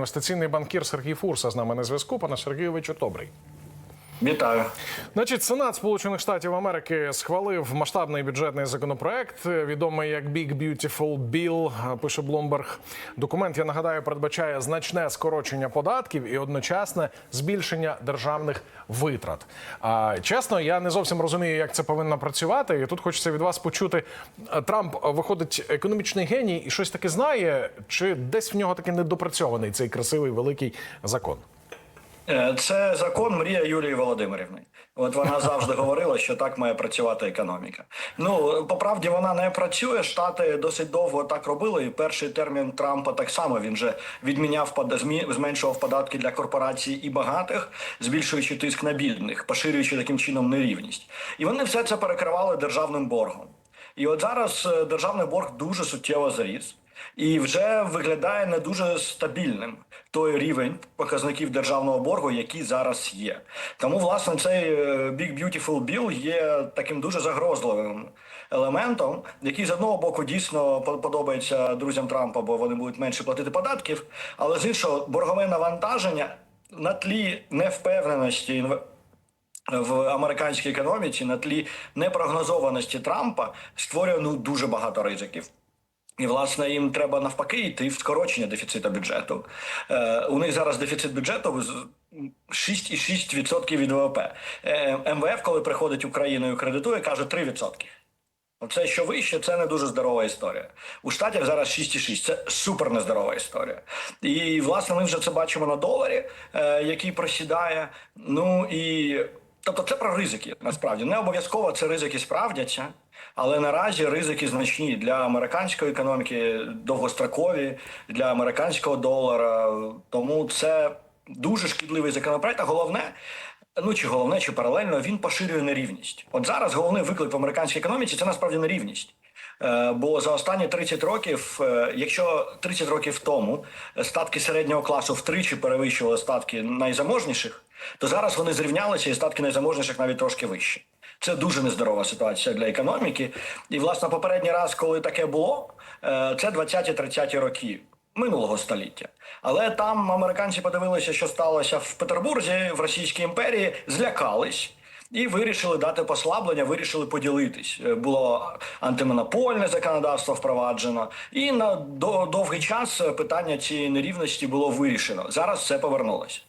інвестиційний банкір Сергій Фурса з нами на зв'язку. Пане Сергійовичу, добрий. Вітаю. Значить, Сенат Сполучених Штатів Америки схвалив масштабний бюджетний законопроект, відомий як Big Beautiful Bill, пише Блумберг. Документ, я нагадаю, передбачає значне скорочення податків і одночасне збільшення державних витрат. А чесно, я не зовсім розумію, як це повинно працювати. І тут хочеться від вас почути. Трамп виходить економічний геній і щось таке знає, чи десь в нього таки недопрацьований цей красивий великий закон. Е, Це закон мрія Юлії Володимирівни. От вона завжди говорила, що так має працювати економіка. Ну по правді вона не працює. Штати досить довго так робили. І перший термін Трампа так само він же відміняв зменшував податки для корпорацій і багатих, збільшуючи тиск на бідних, поширюючи таким чином нерівність. І вони все це перекривали державним боргом. І от зараз е, державний борг дуже суттєво зріс. І вже виглядає не дуже стабільним той рівень показників державного боргу, який зараз є. Тому, власне, цей е, Big Beautiful Bill є таким дуже загрозливим елементом, який з одного боку дійсно по- подобається друзям Трампа, бо вони будуть менше платити податків, але з іншого боргове навантаження на тлі невпевненості в американській економіці на тлі непрогнозованості Трампа створює ну дуже багато ризиків. І власне їм треба навпаки йти в скорочення дефіциту бюджету. Е, у них зараз дефіцит бюджету 6,6% від ВВП. Е, МВФ, коли приходить Україною кредитує, каже 3%. Оце що вище, це не дуже здорова історія. У штатів зараз 6,6. Це супер нездорова історія. І власне ми вже це бачимо на доларі, е, який просідає. Ну і тобто це про ризики. Насправді не обов'язково це ризики справдяться. Але наразі ризики значні для американської економіки, довгострокові, для американського долара. Тому це дуже шкідливий законопроект. А головне, ну чи головне, чи паралельно він поширює нерівність. От зараз головний виклик в американській економіці це насправді нерівність. Е, Бо за останні 30 років, е, якщо 30 років тому статки середнього класу втричі перевищували статки найзаможніших, то зараз вони зрівнялися і статки найзаможніших навіть трошки вищі. Це дуже нездорова ситуація для економіки. І, власне, попередній раз, коли таке було, е, це 20-30 роки минулого століття. Але там американці подивилися, що сталося в Петербурзі, в Російській імперії, злякались. І вирішили дати послаблення, вирішили поділитись. Е, Було антимонопольне законодавство впроваджено, і на довгий час питання цієї нерівності було вирішено. Зараз все повернулося.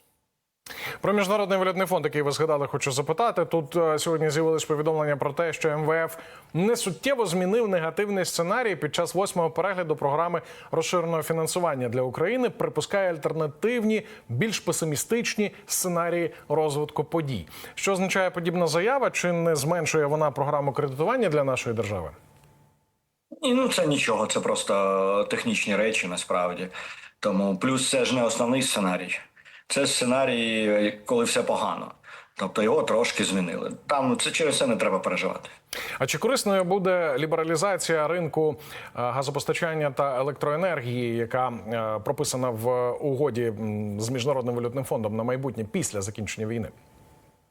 Про міжнародний валютний фонд, який ви згадали, хочу запитати. Тут е, сьогодні з'явилось повідомлення про те, що МВФ не суттєво змінив негативний сценарій під час восьмого перегляду програми розширеного фінансування для України. Припускає альтернативні, більш песимістичні сценарії розвитку подій. Що означає подібна заява? Чи не зменшує вона програму кредитування для нашої держави? Ні, ну це нічого, це просто технічні речі насправді. Тому плюс це ж не основний сценарій. Це сценарій, коли все погано. Тобто його трошки змінили. Там це через це не треба переживати. А чи корисною буде лібералізація ринку е, газопостачання та електроенергії, яка е, прописана в угоді з міжнародним валютним фондом на майбутнє після закінчення війни?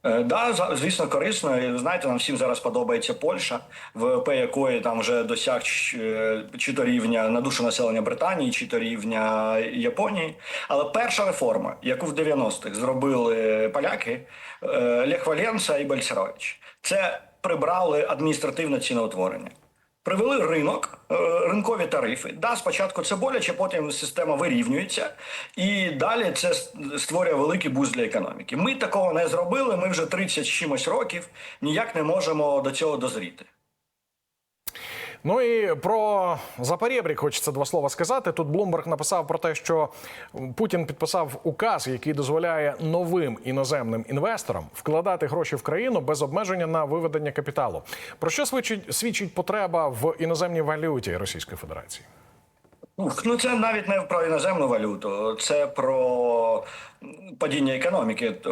Е, Да, звісно, корисно. І, знаєте, нам всім зараз подобається Польща, ВВП якої там вже досяг е, чи то рівня на душу населення Британії, чи то рівня Японії. Але перша реформа, яку в 90-х зробили поляки, е, Лех Валенса і Бальцерович, це прибрали адміністративне ціноутворення. Привели ринок, е, ринкові тарифи. Да, спочатку це боляче, потім система вирівнюється, і далі це створює великий буст для економіки. Ми такого не зробили. Ми вже 30 з чимось років ніяк не можемо до цього дозріти. Ну і про Запорєбрік хочеться два слова сказати. Тут Блумберг написав про те, що Путін підписав указ, який дозволяє новим іноземним інвесторам вкладати гроші в країну без обмеження на виведення капіталу. Про що свідчить свідчить потреба в іноземній валюті Російської Федерації? Ну, це навіть не про іноземну валюту, це про падіння економіки. То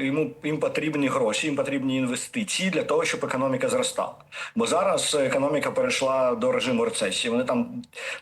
Йому їм потрібні гроші, їм потрібні інвестиції для того, щоб економіка зростала. Бо зараз економіка перейшла до режиму рецесії. Вони там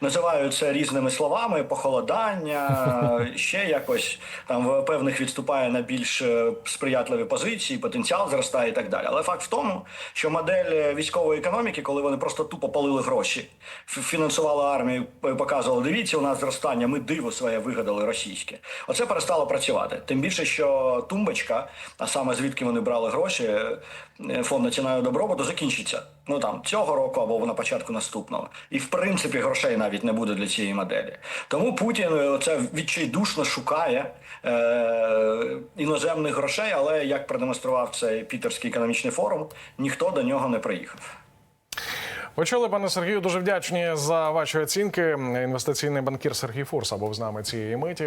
називають це різними словами: похолодання, ще якось там в них відступає на більш е, сприятливі позиції, потенціал зростає і так далі. Але факт в тому, що модель військової економіки, коли вони просто тупо палили гроші, фінансували армію, показували, дивіться, у нас зростання, ми диво своє вигадали російське. Оце перестало працювати. Тим більше, що тумбочка, а саме звідки вони брали гроші, е, фонд національного добробуту закінчиться. Ну там цього року або на початку наступного. І в принципі грошей навіть не буде для цієї моделі. Тому Путін е, це відчайдушно шукає е, іноземних грошей, але як продемонстрував цей Пітерський економічний форум, ніхто до нього не приїхав. Ви чули, пане Сергію, дуже вдячні за ваші оцінки. Інвестиційний банкір Сергій Фурса був з нами цієї миті.